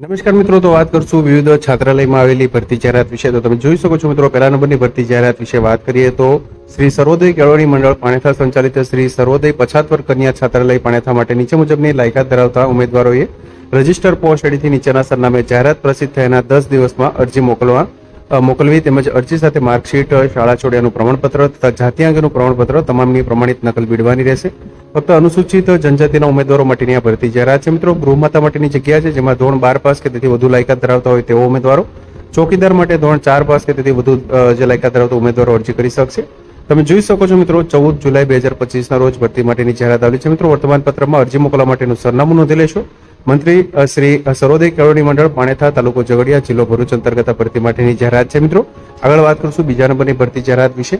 નમસ્કાર મિત્રો, તો વાત કરશું વિવિધ છાત્રાલયમાં આવેલી ભરતી જાહેરાત વિશે. તો તમે જોઈ શકો છો મિત્રો, પહેલા નંબરની ભરતી જાહેરાત વિશે વાત કરીએ તો શ્રી સર્વોદય કેળવણી મંડળ પાણેથા સંચાલિત શ્રી સર્વોદય પછાત વર્ગ કન્યા છાત્રાલય પાણેથા માટે નીચે મુજબની લાયકાત ધરાવતા ઉમેદવારોએ રજિસ્ટર પોસ્ટ અડીથી નીચેના સરનામે જાહેરાત પ્રસિદ્ધ થયાના દસ દિવસમાં અરજી મોકલવા મોકલવી તેમજ અરજી સાથે માર્કશીટ, શાળા છોડ્યાનું પ્રમાણપત્ર તથા જાતિ અંગેનું પ્રમાણપત્ર તમામની પ્રમાણિત નકલ બીડવાની રહેશે. ફક્ત અનુસૂચિત જનજાતિના ઉમેદવારો માટેની આ ભરતી. જાહેરાત છે મિત્રો, ગૃહમાતા માટેની જગ્યા છે, જેમાં ધોરણ બાર પાસ કે તેથી વધુ લાયકાત ધરાવતા હોય તેવો ઉમેદવારો. ચોકીદાર માટે ધોરણ ચાર પાસ કે તેથી વધુ જે લાયકાત ધરાવતા ઉમેદવારો અરજી કરી શકશે. તમે જોઈ શકો છો મિત્રો, ચૌદ જુલાઈ બે હજાર પચીસના રોજ ભરતી માટેની જાહેરાત આવેલી છે. મિત્રો વર્તમાન પત્રમાં અરજી મોકલવા માટેનું સરનામું નોંધી લેશો. મંત્રી શ્રી સરોદય કેળવણી મંડળ, પાણેથા તાલુકો ઝઘડિયા, જિલ્લો ભરૂચ અંતર્ગત ભરતી માટેની જાહેરાત છે. મિત્રો, આગળ વાત કરશું બીજા નંબરની ભરતી જાહેરાત વિશે.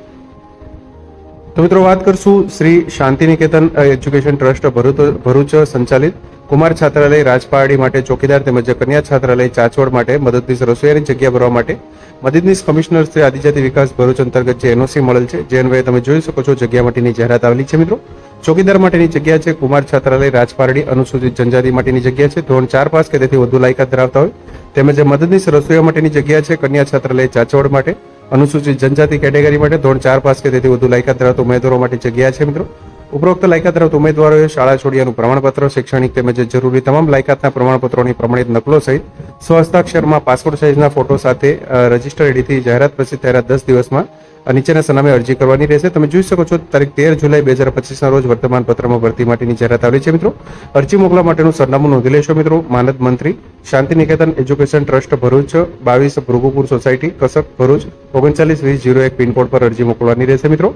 તો મિત્રો, વાત કરશું શ્રી શાંતિનિકેતન એજ્યુકેશન ટ્રસ્ટ, ભરૂચ ભરૂચ સંચાલિત કુમાર છાત્રાલય રાજપારડી માટે ચોકીદાર તેમજ કન્યા છાત્રાલય ચાચોડ માટે મદદનીશ રસોઈયાની જગ્યા ભરવા માટે મદદનીશ કમિશનર શ્રી આદિજાતિ વિકાસ ભરૂચ અંતર્ગત જે એનઓસી મળેલ છે, જે અન્વયે તમે જોઈ શકો છો જગ્યા માટેની જાહેરાત આવેલી છે. મિત્રો ચોકીદાર માટેની જગ્યા છે, કુમાર છાત્રાલય, રાજપારડી, અનુસૂચિત જનજાતિ માટેની જગ્યા છે, ધોરણ ચાર પાસ કે તેથી વધુ લાયકાત ધરાવતા હોય. તેમજ મદદનીશ રસોઈયા માટેની જગ્યા છે, કન્યા છાત્રાલય ચાચોડ માટે. અનુસૂચિત જનજાતિ કેટેગરી માટે ધોરણ ચાર પાસ કે તેથી વધુ લાયકાત ધરાવતા ઉમેદવારો માટે જગ્યા છે, મિત્રો. ઉપરોક્ત લાયકાત ધરાવતા ઉમેદવારોએ શાળા છોડ્યાનું પ્રમાણપત્ર, શૈક્ષણિક તેમજ જરૂરી તમામ લાયકાતના પ્રમાણપત્રોની પ્રમાણિત નકલો સહિત સ્વહસ્તાક્ષરમાં પાસપોર્ટ સાઇઝના ફોટો સાથે રજિસ્ટર એડીથી જાહેરાત પ્રસિદ્ધ થયેલા દસ દિવસમાં નીચેના સરનામે અરજી કરવાની રહેશે. તમે જોઈ શકો છો, તારીખ તેર જુલાઈ બે હજાર પચીસના રોજ વર્તમાન પત્રમાં ભરતી માટેની જાહેરાત આવેલી છે, મિત્રો. અરજી મોકલવા માટેનું સરનામું નોંધી લેશો, મિત્રો. માનદ મંત્રી શાંતિનિકેતન એજ્યુકેશન ટ્રસ્ટ ભરૂચ, બાવીસ ભૃગુપુર સોસાયટી કસક ભરૂચ, ઓગણચાલીસ વીસ જીરો એક પિનકોડ પર અરજી મોકલવાની રહેશે, મિત્રો.